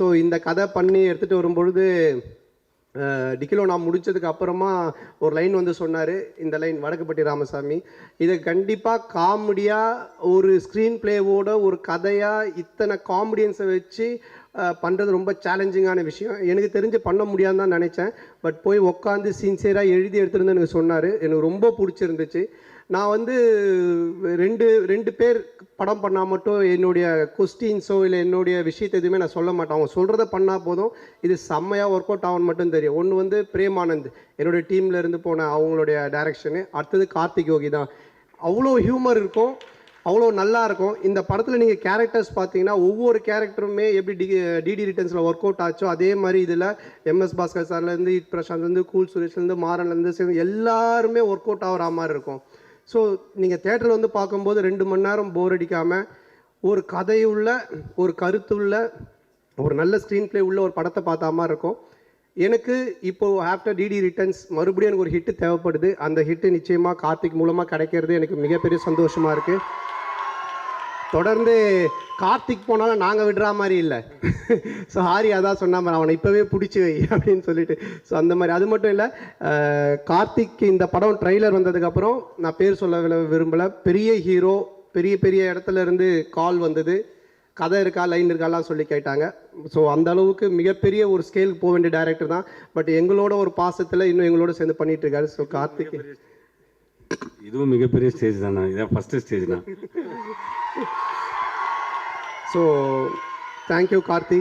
So இந்த கதை பண்ணி எடுத்துகிட்டு வரும்பொழுது டிக்கிலோ நான் முடிச்சதுக்கு அப்புறமா ஒரு லைன் வந்து சொன்னார். இந்த லைன் வடக்குப்பட்டி ராமசாமி. இதை கண்டிப்பாக காமெடியாக ஒரு ஸ்க்ரீன் பிளேவோட ஒரு கதையாக இத்தனை காமெடியன்ஸை வச்சு பண்ணுறது ரொம்ப சேலஞ்சிங்கான விஷயம். எனக்கு தெரிஞ்சு பண்ண முடியாதுன்னு தான் நினச்சேன். பட் போய் உட்காந்து சின்சியராக எழுதி எடுத்துருந்து எனக்கு சொன்னார். எனக்கு ரொம்ப பிடிச்சிருந்துச்சு. நான் வந்து ரெண்டு ரெண்டு பேர் படம் பண்ணால் மட்டும் என்னுடைய கொஸ்டின்ஸோ இல்லை என்னுடைய விஷயத்தை எதுவுமே நான் சொல்ல மாட்டேன். அவங்க சொல்கிறத பண்ணால் போதும். இது செம்மையாக ஒர்க் அவுட் ஆகும்னு மட்டும் தெரியும். ஒன்று வந்து பிரேமானந்த் என்னுடைய டீம்ல இருந்து போன அவங்களுடைய டைரக்ஷனு அடுத்தது கார்த்திக் யோகி தான். அவ்வளோ ஹியூமர் இருக்கும். அவ்வளோ நல்லா இருக்கும். இந்த படத்தில் நீங்கள் கேரக்டர்ஸ் பார்த்தீங்கன்னா ஒவ்வொரு கேரக்டருமே எப்படி டி டிடி ரிட்டர்ன்ஸில் ஒர்க் அவுட் ஆச்சோ அதே மாதிரி இதில் எம்எஸ் பாஸ்கர் சார்லேருந்து இட் பிரசாந்த்லேருந்து கூல் சுரேஷ்லேருந்து மாறன்லேருந்து சேர்ந்து எல்லாருமே ஒர்க் அவுட் ஆகிற மாதிரி இருக்கும். ஸோ நீங்கள் தேட்டரில் வந்து பார்க்கும்போது ரெண்டு மணி நேரம் போர் அடிக்காமல் ஒரு கதையுள்ள ஒரு கருத்துள்ள ஒரு நல்ல ஸ்க்ரீன் ப்ளே உள்ள ஒரு படத்தை பார்த்தா மாதிரி இருக்கும். எனக்கு இப்போது ஆஃப்டர் டிடி ரிட்டர்ன்ஸ் மறுபடியும் எனக்கு ஒரு ஹிட்டு தேவைப்படுது. அந்த ஹிட்டு நிச்சயமாக கார்த்திக் மூலமாக கிடைக்கிறது எனக்கு மிகப்பெரிய சந்தோஷமாக இருக்குது தொடர்ந்து கார்த்திக் போனாலும் நாங்கள் விடுற மாதிரி இல்லை. ஸோ ஹாரி அதான் சொன்னால் மாதிரி அவனை இப்போவே பிடிச்சி வை அப்படின்னு சொல்லிட்டு. ஸோ அந்த மாதிரி. அது மட்டும் இல்லை கார்த்திக் இந்த படம் ட்ரைலர் வந்ததுக்கப்புறம் நான் பேர் சொல்ல விரும்பலை. பெரிய ஹீரோ பெரிய பெரிய இடத்துல இருந்து கால் வந்தது. கதை இருக்கா லைன் இருக்காலாம் சொல்லி கேட்டாங்க. ஸோ அந்த அளவுக்கு மிகப்பெரிய ஒரு ஸ்கேலுக்கு போக வேண்டிய டேரக்டர் தான். பட் எங்களோட ஒரு பாசத்தில் இன்னும் எங்களோட சேர்ந்து பண்ணிட்டு இருக்காரு. ஸோ கார்த்திக் இதுவும் மிகப்பெரிய ஸ்டேஜ் தானே? இதான் ஃபஸ்ட்டு ஸ்டேஜ் தான். So thank you Karthi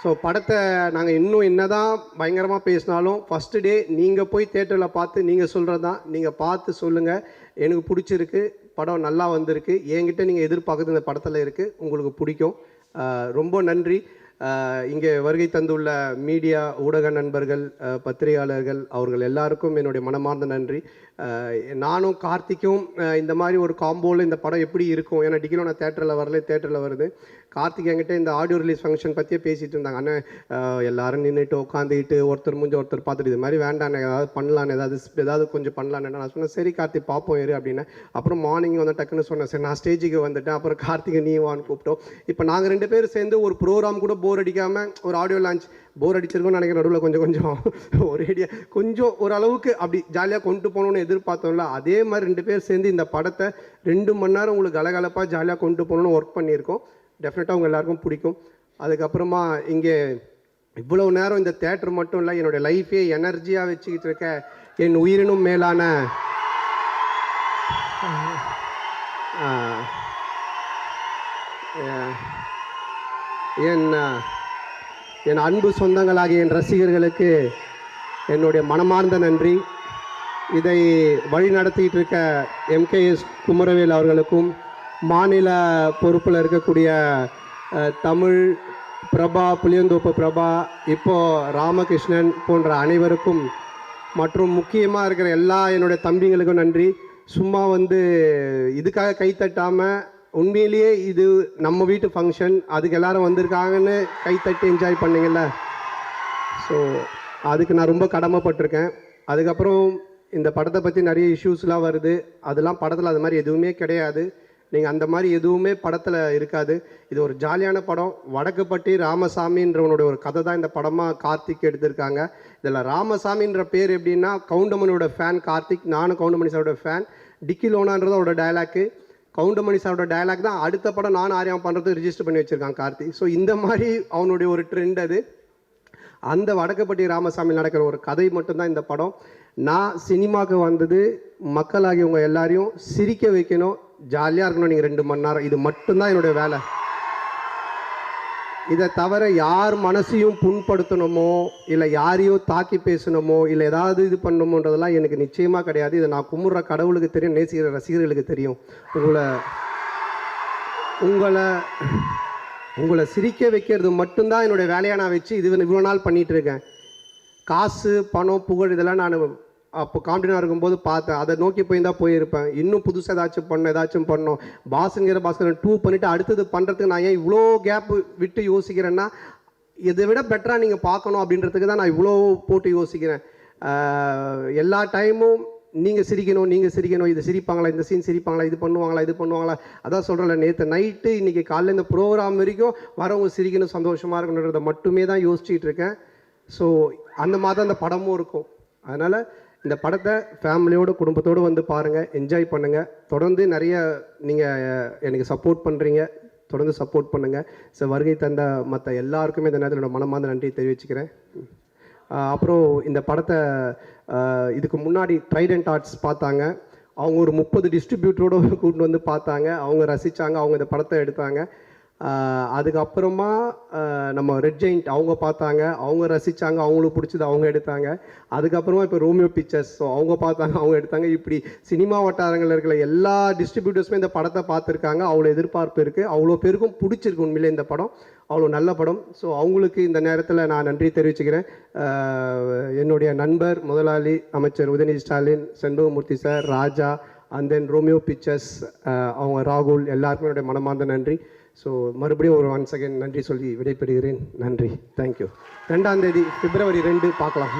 so படத்தை நாங்கள் இன்னும் என்ன தான் பயங்கரமாக பேசினாலும் ஃபஸ்ட்டு டே நீங்கள் போய் தேட்டரில் பார்த்து நீங்கள் சொல்கிறது தான் நீங்கள் பார்த்து சொல்லுங்கள் எனக்கு பிடிச்சிருக்கு. படம் நல்லா வந்திருக்கு. என்கிட்ட நீங்கள் எதிர்பார்க்குறது இந்த படத்தில் இருக்குது உங்களுக்கு பிடிக்கும். ரொம்ப நன்றி. இங்கே வருகை தந்துள்ள மீடியா ஊடக நண்பர்கள் பத்திரிகையாளர்கள் அவர்கள் எல்லாருக்கும் என்னுடைய மனமார்ந்த நன்றி. நானும் கார்த்திக்கும் இந்த மாதிரி ஒரு காம்போவில் இந்த படம் எப்படி இருக்கும்? ஏன்னா டிகிலோ நான் தேட்டரில் வரல தேட்டரில் வருது. கார்த்திக் என்கிட்ட இந்த ஆடியோ ரிலீஸ் ஃபங்க்ஷன் பற்றியே பேசிகிட்டு இருந்தாங்க. அண்ணன் எல்லாரும் நின்றுட்டு உட்காந்துக்கிட்டு ஒருத்தர் முடிஞ்ச ஒருத்தர் பார்த்துட்டு இது மாதிரி வேண்டாண்ணே ஏதாவது பண்ணலான்னு ஏதாவது ஏதாவது கொஞ்சம் பண்ணலான்னு நான் சொன்னேன். சரி கார்த்திக் பார்ப்போம் இரு அப்படின்னு. அப்புறம் மார்னிங் வந்து டக்குன்னு சொன்னேன். சரி நான் ஸ்டேஜுக்கு வந்துட்டேன். அப்புறம் கார்த்திகை நீ வான்னு கூப்பிட்டோம். இப்போ நாங்கள் ரெண்டு பேரும் சேர்ந்து ஒரு ப்ரோக்ராம் கூட போர் அடிக்காமல் ஒரு ஆடியோ லான்ச் போர் அடிச்சிருக்கோம்னு நினைக்கிறேன். நடுவில் கொஞ்சம் கொஞ்சம் ஒரேடியா கொஞ்சம் ஓரளவுக்கு அப்படி ஜாலியாக கொண்டு போகணும்னு எதிர்பார்த்தோம்ல அதே மாதிரி ரெண்டு பேர் சேர்ந்து இந்த படத்தை ரெண்டு மணி நேரம் உங்களுக்கு கலகலப்பாக ஜாலியாக கொண்டு போகணும்னு ஒர்க் பண்ணியிருக்கோம். டெஃபினட்டாக உங்கள் எல்லாருக்கும் பிடிக்கும். அதுக்கப்புறமா இங்கே இவ்வளோ நேரம் இந்த தேட்டர் மட்டும் இல்லை என்னோடய லைஃபே எனர்ஜியாக வச்சுக்கிட்டு இருக்க என் உயிரினும் மேலான Yeah. என் என் அன்பு சொந்தங்களாகிய என் ரசிகர்களுக்கு என்னுடைய மனமார்ந்த நன்றி. இதை வழி நடத்திட்டு இருக்க எம்கேஎஸ் குமரவேல் அவர்களுக்கும் மாநில பொறுப்பில் இருக்கக்கூடிய தமிழ் பிரபா புளியந்தோப்பு பிரபா இப்போது ராமகிருஷ்ணன் போன்ற அனைவருக்கும் மற்றும் முக்கியமாக இருக்கிற எல்லா என்னுடைய தம்பிங்களுக்கும் நன்றி. சும்மா வந்து இதுக்காக கைத்தட்டாமல் உண்மையிலேயே இது நம்ம வீட்டு ஃபங்க்ஷன் அதுக்கு எல்லாரும் வந்திருக்காங்கன்னு கை தட்டி என்ஜாய் பண்ணீங்கல்ல? ஸோ அதுக்கு நான் ரொம்ப கடமைப்பட்டிருக்கேன். அதுக்கப்புறம் இந்த படத்தை பற்றி நிறைய இஷ்யூஸ்லாம் வருது. அதெல்லாம் படத்தில் அது மாதிரி எதுவுமே கிடையாது. நீங்கள் அந்த மாதிரி எதுவுமே படத்தில் இருக்காது. இது ஒரு ஜாலியான படம். வடக்குப்பட்டி ராமசாமின்றவனுடைய ஒரு கதை தான் இந்த படமாக கார்த்திக் எடுத்திருக்காங்க. இதில் ராமசாமின்ற பேர் எப்படின்னா கவுண்டமணியோட ஃபேன் கார்த்திக் நானும் கவுண்டமணி சாரோட ஃபேன் டிக்கி லோனான்றது அவரோட டயலாக்கு கவுண்டமணி சாரோட டயலாக் தான் அடுத்த படம் நான் ஆரியம் பண்ணுறது ரிஜிஸ்டர் பண்ணி வச்சுருக்கான் கார்த்தி. ஸோ இந்த மாதிரி அவனுடைய ஒரு ட்ரெண்ட் அது. அந்த வடக்கப்பட்டி ராமசாமி நடக்கிற ஒரு கதை மட்டும்தான் இந்த படம். நான் சினிமாவுக்கு வந்தது மக்களாகியவங்க எல்லாரையும் சிரிக்க வைக்கணும் ஜாலியாக இருக்கணும் நீங்கள் ரெண்டு மணி நேரம். இது மட்டும்தான் என்னுடைய வேலை. இதை தவிர யார் மனசையும் புண்படுத்தணுமோ இல்லை யாரையும் தாக்கி பேசணுமோ இல்லை ஏதாவது இது பண்ணணுமோன்றதெல்லாம் எனக்கு நிச்சயமாக கிடையாது. இதை நான் கும்பிட்ற கடவுளுக்கு தெரியும் நேசிக்கிற ரசிகர்களுக்கு தெரியும். உங்களை உங்களை உங்களை சிரிக்க வைக்கிறது மட்டும்தான் என்னுடைய வேலையாக நான் வச்சு இது இவ்வளோ நாள் பண்ணிகிட்ருக்கேன் காசு பணம் புகழ் இதெல்லாம் நான் அப்போ காம்படினாக இருக்கும்போது பார்த்தேன் அதை நோக்கி போய் தான் போயிருப்பேன். இன்னும் புதுசாக ஏதாச்சும் பண்ணணும் ஏதாச்சும் பண்ணணும். பாஸ்ங்கிற பாஸ்கர் டூ பண்ணிவிட்டு அடுத்தது பண்ணுறதுக்கு நான் ஏன் இவ்வளோ கேப் விட்டு யோசிக்கிறேன்னா இதை விட பெட்டராக நீங்கள் பார்க்கணும் அப்படின்றதுக்கு தான் நான் இவ்வளோ போட்டு யோசிக்கிறேன். எல்லா டைமும் நீங்கள் சிரிக்கணும் நீங்கள் சிரிக்கணும். இது சிரிப்பாங்களா இந்த சீன் சிரிப்பாங்களா இது பண்ணுவாங்களா இது பண்ணுவாங்களா? அதான் சொல்கிறேன்ல நேற்று நைட்டு இன்றைக்கி காலையில் இந்த ப்ரோக்ராம் வரைக்கும் வரவங்க சிரிக்கணும் சந்தோஷமாக இருக்கணுன்றதை மட்டுமே தான் யோசிச்சுட்டு இருக்கேன். ஸோ அந்த மாதிரி தான் அந்த படமும் இருக்கும். அதனால் இந்த படத்தை ஃபேமிலியோடு குடும்பத்தோடு வந்து பாருங்கள் என்ஜாய் பண்ணுங்கள் தொடர்ந்து நிறைய நீங்கள் எனக்கு சப்போர்ட் பண்ணுறீங்க தொடர்ந்து சப்போர்ட் பண்ணுங்கள் ஸோ வருகை தந்த மற்ற எல்லாருக்குமே இந்த நேரத்தில் என்னோட மனமார்ந்த நன்றி தெரிவிச்சுக்கிறேன். அப்புறம் இந்த படத்தை இதுக்கு முன்னாடி ட்ரைடன்ட் ஆர்ட்ஸ் பார்த்தாங்க. அவங்க ஒரு முப்பது டிஸ்ட்ரிபியூட்டரோடு கூட்டிட்டு வந்து பார்த்தாங்க. அவங்க ரசித்தாங்க அவங்க இந்த படத்தை எடுத்தாங்க. அதுக்கப்புறமா நம்ம ரெட் ஜெயிண்ட் அவங்க பார்த்தாங்க அவங்க ரசித்தாங்க அவங்களுக்கு பிடிச்சது அவங்க எடுத்தாங்க. அதுக்கப்புறமா இப்போ ரோமியோ பிக்சர்ஸ் ஸோ அவங்க பார்த்தாங்க அவங்க எடுத்தாங்க. இப்படி சினிமா வட்டாரங்களில் இருக்கிற எல்லா டிஸ்ட்ரிபியூட்டர்ஸுமே இந்த படத்தை பார்த்துருக்காங்க. அவ்வளோ எதிர்பார்ப்பு இருக்குது அவ்வளோ பேருக்கும் பிடிச்சிருக்கு உண்மையிலே இந்த படம். அவ்வளோ நல்ல படம். ஸோ அவங்களுக்கு இந்த நேரத்தில் நான் நன்றி தெரிவிச்சுக்கிறேன். என்னுடைய நண்பர் முதலாளி அமைச்சர் Udhayanidhi Stalin Shenbagamoorthy sir Raja and then Romeo Pictures அவங்க ராகுல் எல்லாருக்குமே என்னுடைய மனமார்ந்த நன்றி. ஸோ மறுபடியும் ஒரு ஒன் செகண்ட் நன்றி சொல்லி விடைபெறுகிறேன். நன்றி. தேங்க்யூ ரெண்டாம் தேதி பிப்ரவரி ரெண்டு பார்க்கலாம்.